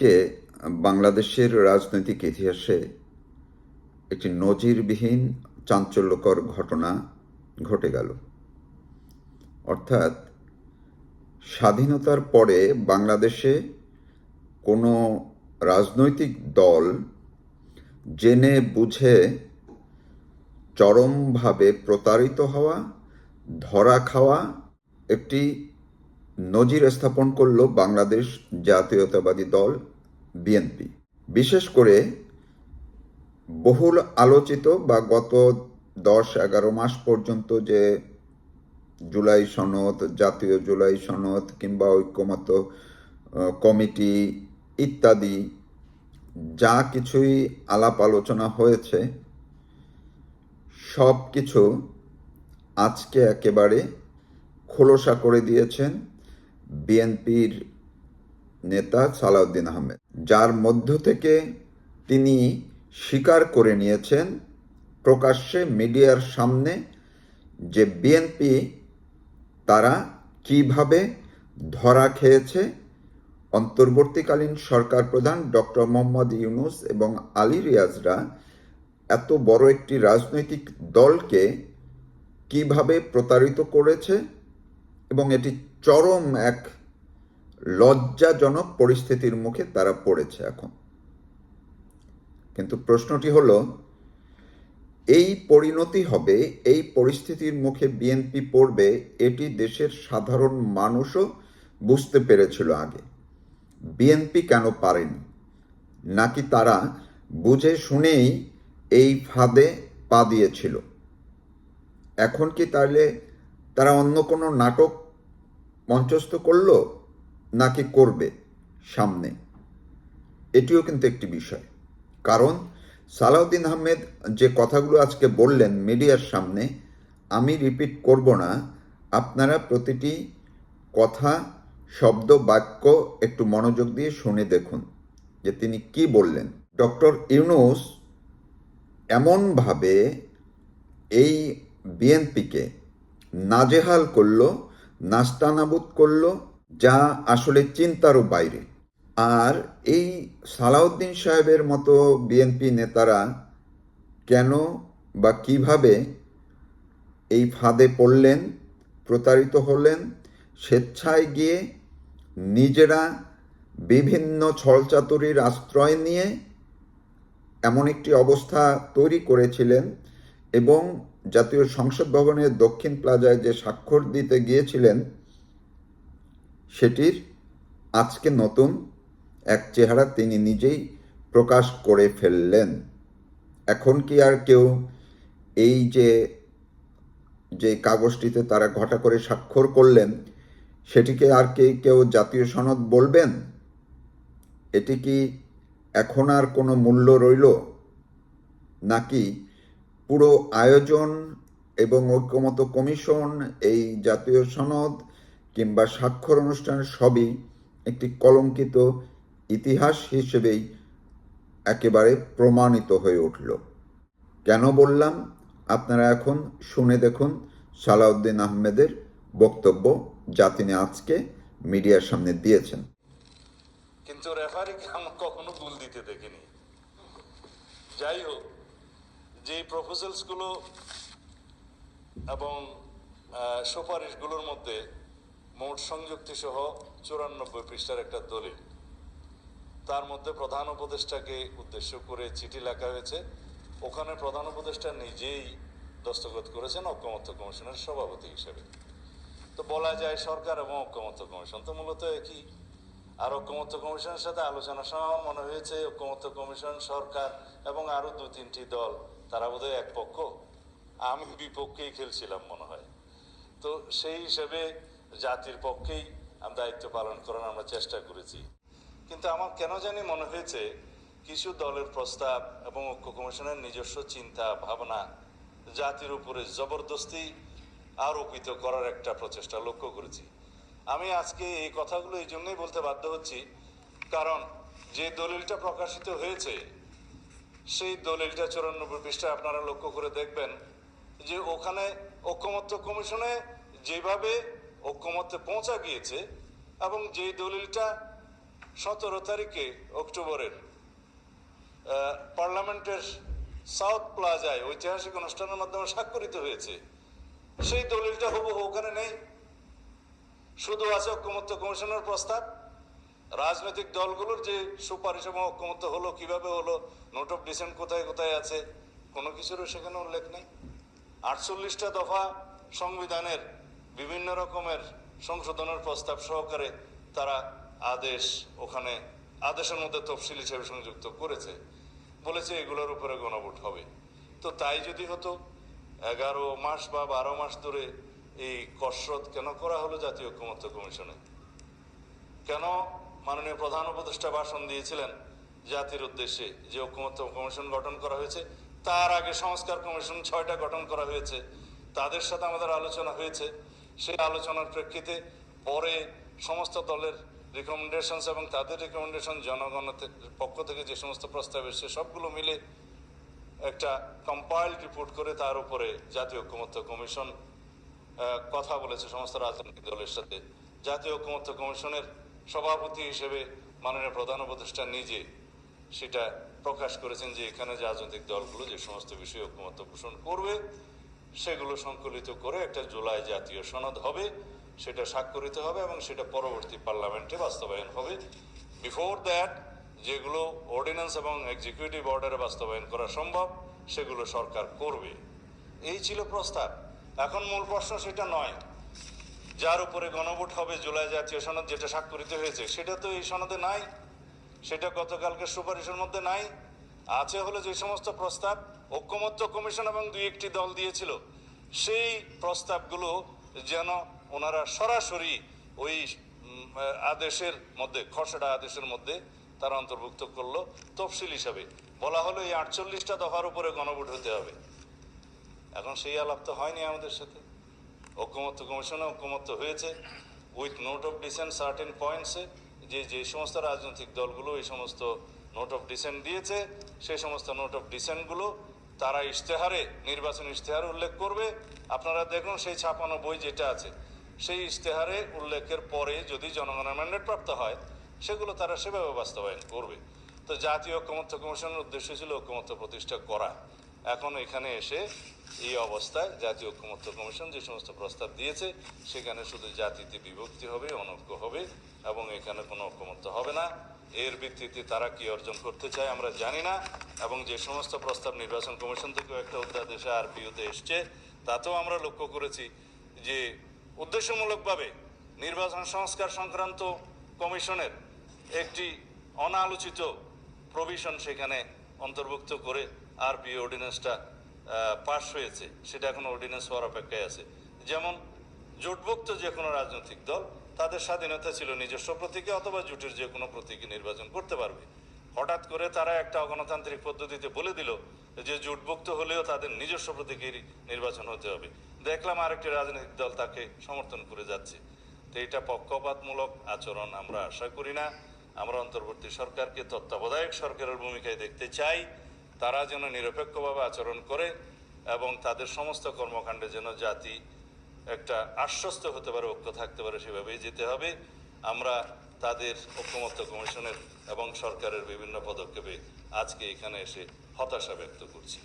আজকে বাংলাদেশের রাজনৈতিক ইতিহাসে একটি নজিরবিহীন চাঞ্চল্যকর ঘটনা ঘটে গেল। অর্থাৎ স্বাধীনতার পরে বাংলাদেশে কোনো রাজনৈতিক দল জেনে বুঝে চরমভাবে প্রতারিত হওয়া, ধরা খাওয়া একটি নজির স্থাপন করল বাংলাদেশ জাতীয়তাবাদী দল বিএনপি। বিশেষ করে বহুল আলোচিত বা গত দশ এগারো মাস পর্যন্ত যে জুলাই সনদ, জাতীয় জুলাই সনদ কিংবা ঐক্যমত কমিটি ইত্যাদি যা কিছুই আলাপ আলোচনা হয়েছে, সব কিছু আজকে একেবারে খোলসা করে দিয়েছেন বিএনপির নেতা সালাউদ্দিন আহমেদ, যার মধ্য থেকে তিনি স্বীকার করে নিয়েছেন প্রকাশ্যে মিডিয়ার সামনে যে বিএনপি তারা কীভাবে ধরা খেয়েছে। অন্তর্বর্তীকালীন সরকার প্রধান ডক্টর মোহাম্মদ ইউনুস এবং আলী রিয়াজরা এত বড় একটি রাজনৈতিক দলকে কীভাবে প্রতারিত করেছে এবং এটি চরম এক লজ্জাজনক পরিস্থিতির মুখে তারা পড়েছে এখন। কিন্তু প্রশ্নটি হলো, এই পরিণতি হবে, এই পরিস্থিতির মুখে বিএনপি পড়বে, এটি দেশের সাধারণ মানুষও বুঝতে পেরেছিল আগে। বিএনপি কেন পারেনি? নাকি তারা বুঝে শুনেই এই ফাঁদে পা দিয়েছিল? এখন কি তাহলে তারা অন্য কোনো নাটক মঞ্চস্থ করল? নাকি করবে সামনে? এটিও কিন্তু একটি বিষয়। কারণ সালাউদ্দিন আহমেদ যে কথাগুলো আজকে বললেন মিডিয়ার সামনে, আমি রিপিট করব না, আপনারা প্রতিটি কথা, শব্দ, বাক্য একটু মনোযোগ দিয়ে শুনে দেখুন যে তিনি কি বললেন। ডক্টর ইউনুস এমনভাবে এই বিএনপিকে নাজেহাল করল, নাস্তানাবুদ করল যা আসলে চিন্তারও বাইরে। আর এই সালাউদ্দিন সাহেবের মতো বিএনপি নেতারা কেন বা কীভাবে এই ফাঁদে পড়লেন, প্রতারিত হলেন, স্বেচ্ছায় গিয়ে নিজেরা বিভিন্ন ছলচাতুরির আশ্রয় নিয়ে এমন একটি অবস্থা তৈরি করেছিলেন এবং জাতীয় সংসদ ভবনের দক্ষিণ প্লাজায় যে স্বাক্ষর দিতে গিয়েছিলেন সেটির আজকে নতুন এক চেহারা তিনি নিজেই প্রকাশ করে ফেললেন। এখন কি আর কেউ এই যে যে কাগজটিতে তারা ঘটা করে স্বাক্ষর করলেন, সেটিকে আর কে, কেউ জাতীয় সনদ বলবেন? এটি কি এখন আর কোনো মূল্য রইল? নাকি পুরো আয়োজন এবং ঐক্যমত কমিশন এই জাতীয় সনদ কিংবা স্বাক্ষর অনুষ্ঠান সবই একটি কলঙ্কিত ইতিহাস হিসেবেই একেবারে প্রমাণিত হয়ে উঠল। কেন বললাম? আপনারা এখন শুনে দেখুন সালাউদ্দিন আহমেদের বক্তব্য যা তিনি আজকে মিডিয়ার সামনে দিয়েছেন। কিন্তু রেফারিকে আমরা কখনো ভুল দিতে দেখিনি। যাই হোক, যে প্রপোজালসগুলো এবং সুপারিশগুলোর মধ্যে মোট সংযুক্তি সহ চুরানব্বই পৃষ্ঠার একটা দলিল। তার মধ্যে প্রধান উপদেষ্টাকে উদ্দেশ্য করে চিঠি লেখা হয়েছে। ওখানে প্রধান উপদেষ্টা নিজেই দস্তখত করেছেন ঐক্যমত্য কমিশনের সভাপতি হিসেবে। তো বলা যায় সরকার এবং ঐক্যমত্য কমিশন তো মূলত একই। আর ঐক্যমত্য কমিশনের সাথে আলোচনার সময় আমার মনে হয়েছে। ঐক্যমত্য কমিশন, সরকার এবং আরও দু তিনটি দল, তারা বোধহয় এক পক্ষ। আমি বিপক্ষেই খেলছিলাম মনে হয়। তো সেই হিসেবে জাতির পক্ষেই আমি দায়িত্ব পালন করার আমরা চেষ্টা করেছি। কিন্তু আমার কেন জানি মনে হয়েছে, কিছু দলের প্রস্তাব এবং ঐক্য কমিশনের নিজস্ব চিন্তা, ভাবনা জাতির উপরে জবরদস্তি আরোপিত করার একটা প্রচেষ্টা লক্ষ্য করেছি। আমি আজকে এই কথাগুলো এই জন্যই বলতে বাধ্য হচ্ছি, কারণ যে দলিলটা প্রকাশিত হয়েছে, সেই দলিলটা চুরানব্বই পৃষ্ঠা আপনারা লক্ষ্য করে দেখবেন যে ওখানে ঐক্যমত্য কমিশনে যেভাবে ঐক্যমত্যে পৌঁছা গিয়েছে এবং যেই দলিলটা সতেরো তারিখে অক্টোবরের পার্লামেন্টের সাউথ প্লাজায় ঐতিহাসিক অনুষ্ঠানের মাধ্যমে স্বাক্ষরিত হয়েছে, সেই দলিলটা হুবহু ওখানে নেই। শুধু আছে ঐক্যমত্য কমিশনের প্রস্তাব। রাজনৈতিক দলগুলোর যে সুপারিশ এবং ঐক্যমত্য হলো, কীভাবে হলো, নোট অফ ডিসেন্ট কোথায় কোথায় আছে, কোনো কিছুরও সেখানে উল্লেখ নেই। আটচল্লিশটা দফা সংবিধানের বিভিন্ন রকমের সংশোধনের প্রস্তাব সহকারে তারা আদেশ ওখানে, আদেশের মধ্যে তফসিল হিসেবে সংযুক্ত করেছে। বলেছে এগুলোর উপরে গণভোট হবে। তো তাই যদি হতো, এগারো মাস বা বারো মাস ধরে এই কসরত কেন করা হলো জাতীয় ঐক্যমত্য কমিশনে? কেন মাননীয় প্রধান উপদেষ্টা ভাষণ দিয়েছিলেন জাতির উদ্দেশ্যে যে ঐক্যমত্য কমিশন গঠন করা হয়েছে? তার আগে সংস্কার কমিশন ছয়টা গঠন করা হয়েছে। তাদের সাথে আমাদের আলোচনা হয়েছে। সেই আলোচনার প্রেক্ষিতে পরে সমস্ত দলের রিকমেন্ডেশনস এবং তাদের রিকমেন্ডেশন জনগণের পক্ষ থেকে যে সমস্ত প্রস্তাব এসছে, সবগুলো মিলে একটা কম্পাইল্ড রিপোর্ট করে তার উপরে জাতীয় ঐক্যমত্য কমিশন কথা বলেছে সমস্ত রাজনৈতিক দলের সাথে। জাতীয় ঐক্যমত্য কমিশনের সভাপতি হিসেবে মাননীয় প্রধান উপদেষ্টা নিজে সেটা প্রকাশ করেছেন যে এখানে রাজনৈতিক দলগুলো যে সমস্ত বিষয়ে ঐক্যমত্য পোষণ করবে সেগুলো সংকলিত করে একটা জুলাই জাতীয় সনদ হবে, সেটা স্বাক্ষরিত হবে এবং সেটা পরবর্তী পার্লামেন্টে বাস্তবায়ন হবে। বিফোর দ্যাট যেগুলো অর্ডিন্যান্স এবং এক্সিকিউটিভ অর্ডারে বাস্তবায়ন করা সম্ভব, সেগুলো সরকার করবে। এই ছিল প্রস্তাব। এখন মূল প্রশ্ন সেটা নয়, যার উপরে গণভোট হবে জুলাই জাতীয় সনদ যেটা স্বাক্ষরিত হয়েছে, সেটা তো এই সনদে নাই, সেটা গতকালকে সুপারিশের মধ্যে নাই। আছে হলো যে সমস্ত প্রস্তাব ঐক্যমত্য কমিশন এবং দুই একটি দল দিয়েছিল। সেই প্রস্তাবগুলো যেন ওনারা সরাসরি ওই আদেশের মধ্যে, খসড়া আদেশের মধ্যে তারা অন্তর্ভুক্ত করল তফসিল হিসাবে। বলা হলো এই আটচল্লিশটা দফার উপরে গণভোট হতে হবে। এখন সেই আলাপ তো হয়নি আমাদের সাথে। ঐক্যমত্য কমিশনে ঐক্যমত্য হয়েছে। With note of dissent certain পয়েন্টসে যে যে সমস্ত রাজনৈতিক দলগুলো এই সমস্ত নোট অফ ডিসেন্ট দিয়েছে, সেই সমস্ত নোট অফ ডিসেন্টগুলো তারা ইশতেহারে, নির্বাচন ইশতেহারে উল্লেখ করবে। আপনারা দেখুন সেই ছাপানো বই যেটা আছে, সেই ইশতেহারে উল্লেখের পরে যদি জনগণের ম্যান্ডেট প্রাপ্ত হয়, সেগুলো তারা সেভাবে বাস্তবায়ন করবে। তো জাতীয় ঐক্যমত্য কমিশনের উদ্দেশ্য ছিল ঐক্যমত্য প্রতিষ্ঠা করা। এখন এখানে এসে এই অবস্থায় জাতীয় ঐক্যমত্য কমিশন যে সমস্ত প্রস্তাব দিয়েছে, সেখানে শুধু জাতিতে বিভক্তি হবে, অনৈক্য হবে, এবং এখানে কোনো ঐক্যমত্য হবে না। এর ভিত্তিতে তারা কি অর্জন করতে চায় আমরা জানি না, এবং যে সমস্ত প্রস্তাব নির্বাচন কমিশন থেকেও একটা অধ্যাদেশে আর পিওতে এসছে, তাতেও আমরা লক্ষ্য করেছি যে উদ্দেশ্যমূলকভাবে নির্বাচন সংস্কার সংক্রান্ত কমিশনের একটি অনালোচিত প্রভিশন সেখানে অন্তর্ভুক্ত করে আরপি অর্ডিন্যান্সটা পাশ হয়েছে, সেটা এখন অর্ডিন্যান্স হওয়ার অপেক্ষায় আছে। যেমন জোটভুক্ত যে কোনো রাজনৈতিক দল তাদের স্বাধীনতা ছিল নিজস্ব প্রতীকে অথবা জোটের যে কোনো প্রতীকে নির্বাচন করতে পারবে। হঠাৎ করে তারা একটা অগণতান্ত্রিক পদ্ধতিতে বলে দিল যে জোটভুক্ত হলেও তাদের নিজস্ব প্রতীকের নির্বাচন হতে হবে। দেখলাম আরেকটি রাজনৈতিক দল তাকে সমর্থন করে যাচ্ছে। তো এটা পক্ষপাতমূলক আচরণ আমরা আশা করি না। আমরা অন্তর্বর্তী সরকারকে তত্ত্বাবধায়ক সরকারের ভূমিকায় দেখতে চাই। তারা যেন নিরপেক্ষভাবে আচরণ করে এবং তাদের সমস্ত কর্মকাণ্ডে যেন জাতি একটা আশ্বস্ত হতে পারে, ঐক্য থাকতে পারে, সেভাবেই যেতে হবে। আমরা তাদের ঐক্যমত্য কমিশনের এবং সরকারের বিভিন্ন পদক্ষেপে আজকে এখানে এসে হতাশা ব্যক্ত করছি।